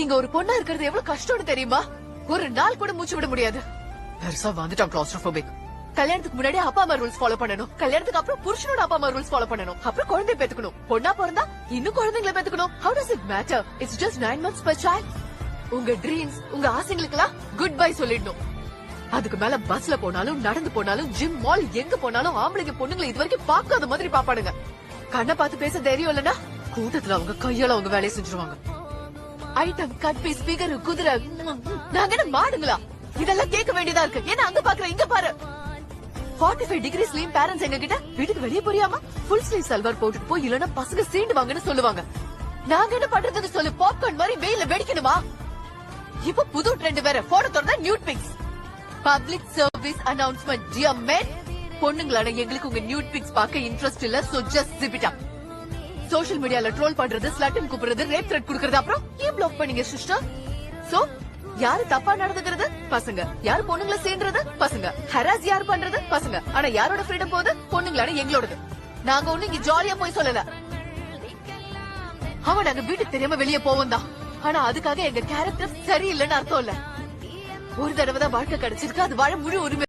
இங்க ஒரு பொண்ணா இருக்கிறது எவ்வளவு கஷ்டம்னு தெரியுமா? ஒரு நாள் கூட மூச்சு விட முடியாது. பெருசா வந்துட்டான் கிளாஸ்ட்ரோபோபிக் கல்யாணத்துக்கு முன்னாடி அப்பா அம்மா ரூல்ஸ் ஃபாலோ பண்ணணும். கல்யாணத்துக்கு அப்புறம் புருஷனோட அப்பா அம்மா ரூல்ஸ் ஃபாலோ பண்ணணும். அப்புறம் குழந்தை பெத்துக்கணும். பொண்ணா பிறந்தா இன்னும் குழந்தைங்களை பெத்துக்கணும். How does it matter it's just nine months per child உங்க ட்ரீம்ஸ் உங்க ஆசைங்களுக்கெல்லாம் குட் பை சொல்லிடணும். அதுக்கு மேல பஸ்ல போனாலும் நடந்து போனாலும் ஜிம் மால் எங்க போனாலும் ஆம்பளைங்க பொண்ணுங்களை இது வரைக்கும் பார்க்காத மாதிரி பாப்பாடுங்க கண்ணை பார்த்து பேச தைரியம் இல்லைன்னா கூட்டத்துல அவங்க கையால அவங்க வேலையை செஞ்சுருவாங்க. ஐட்டம் கட் பீஸ் பிகர் குதிரை. நாங்க என்ன மாடுங்களா? இதெல்லாம் கேட்க வேண்டியதா இருக்கு. ஏன்னா அங்க பாக்குற இங்க பாரு. 45 ஃபைவ் டிகிரி ஸ்லீம் பேரண்ட்ஸ் எங்க கிட்ட வீட்டுக்கு வெளியே புரியாம ஃபுல் ஸ்லீவ் சல்வார் போட்டுட்டு போய் இல்லன்னா பசங்க சீண்டுவாங்கன்னு சொல்லுவாங்க. நாங்க என்ன பண்றதுன்னு சொல்லு? பாப்கார்ன் மாதிரி வெயில வெடிக்கணுமா? இப்ப புது ட்ரெண்ட் வேற. போட தொடர்ந்தா nude pics public service announcement dear men பொண்ணுங்களான எங்களுக்கு உங்க நியூட் பிக்ஸ் பார்க்க இன்ட்ரெஸ்ட் இல்ல சோ ஜஸ்ட் ஜிபிட்டா சோஷியல் மீடியால ட்ரோல் பண்றது ஸ்லட்டன் கூப்பிடுறது ரேப் த்ரெட் குடுக்கறது அப்புறம் ஏன் பிளாக் பண்ணீங்க சிஸ்டர்? சோ யாரு தப்பா நடந்துக்கிறது? பசங்க. யாரு பொண்ணுங்களை சேர்ந்தது பசங்க. ஹராஸ் யாரு பண்றது? பசங்க. ஆனா யாரோட ஃப்ரீடம் போகுது? பொண்ணுங்களான எங்களோடது. நாங்க ஒண்ணு இங்க ஜாலியா போய் சொல்லல. அவன் நாங்க வீட்டுக்கு தெரியாம வெளியே போவோம் தான். ஆனா அதுக்காக எங்க கேரக்டர் சரியில்லைன்னு அர்த்தம் இல்ல. ஒரு தடவை தான் வாழ்க்கை கிடைச்சிருக்கு. அது வாழ முழு உரிமை